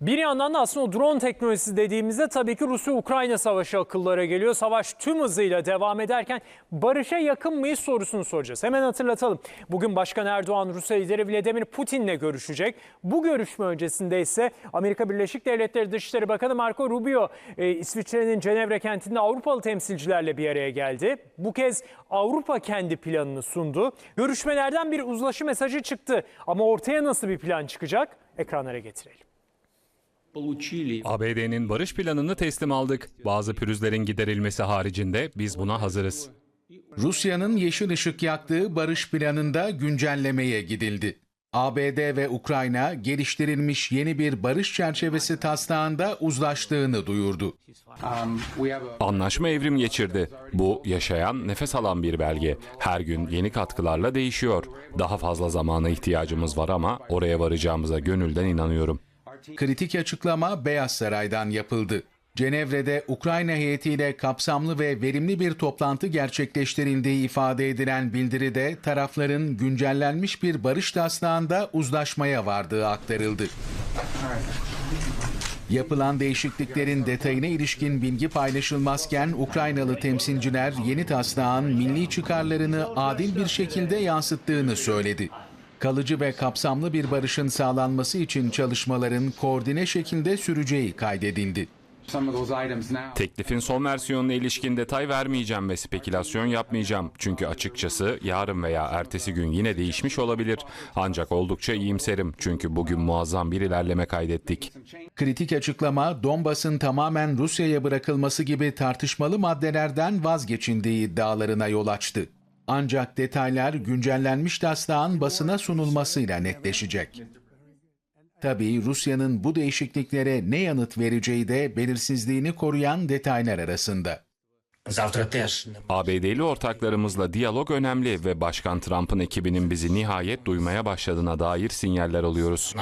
Bir yandan da aslında o drone teknolojisi dediğimizde tabii ki Rusya-Ukrayna savaşı akıllara geliyor. Savaş tüm hızıyla devam ederken barışa yakın mıyız sorusunu soracağız. Hemen hatırlatalım. Bugün Başkan Erdoğan Rusya lideri Vladimir Putin'le görüşecek. Bu görüşme öncesinde ise Amerika Birleşik Devletleri Dışişleri Bakanı Marco Rubio e, İsviçre'nin Cenevre kentinde Avrupalı temsilcilerle bir araya geldi. Bu kez Avrupa kendi planını sundu. Görüşmelerden bir uzlaşı mesajı çıktı. Ama ortaya nasıl bir plan çıkacak? Ekranlara getirelim. ABD'nin barış planını teslim aldık. Bazı pürüzlerin giderilmesi haricinde biz buna hazırız. Rusya'nın yeşil ışık yaktığı barış planında güncellemeye gidildi. ABD ve Ukrayna geliştirilmiş yeni bir barış çerçevesi taslağında uzlaştığını duyurdu. Anlaşma evrim geçirdi. Bu yaşayan, nefes alan bir belge. Her gün yeni katkılarla değişiyor. Daha fazla zamana ihtiyacımız var ama oraya varacağımıza gönülden inanıyorum. Kritik açıklama Beyaz Saray'dan yapıldı. Cenevre'de Ukrayna heyetiyle kapsamlı ve verimli bir toplantı gerçekleştirildiği ifade edilen bildiride tarafların güncellenmiş bir barış taslağında uzlaşmaya vardığı aktarıldı. Yapılan değişikliklerin detayına ilişkin bilgi paylaşılmazken Ukraynalı temsilciler yeni taslağın milli çıkarlarını adil bir şekilde yansıttığını söyledi. Kalıcı ve kapsamlı bir barışın sağlanması için çalışmaların koordine şekilde süreceği kaydedildi. Teklifin son versiyonuna ilişkin detay vermeyeceğim ve spekülasyon yapmayacağım. Çünkü açıkçası yarın veya ertesi gün yine değişmiş olabilir. Ancak oldukça iyimserim çünkü bugün muazzam bir ilerleme kaydettik. Kritik açıklama Donbas'ın tamamen Rusya'ya bırakılması gibi tartışmalı maddelerden vazgeçildiği iddialarına yol açtı. Ancak detaylar güncellenmiş taslağın basına sunulmasıyla netleşecek. Tabii Rusya'nın bu değişikliklere ne yanıt vereceği de belirsizliğini koruyan detaylar arasında. ABD'li ortaklarımızla diyalog önemli ve Başkan Trump'ın ekibinin bizi nihayet duymaya başladığına dair sinyaller alıyoruz.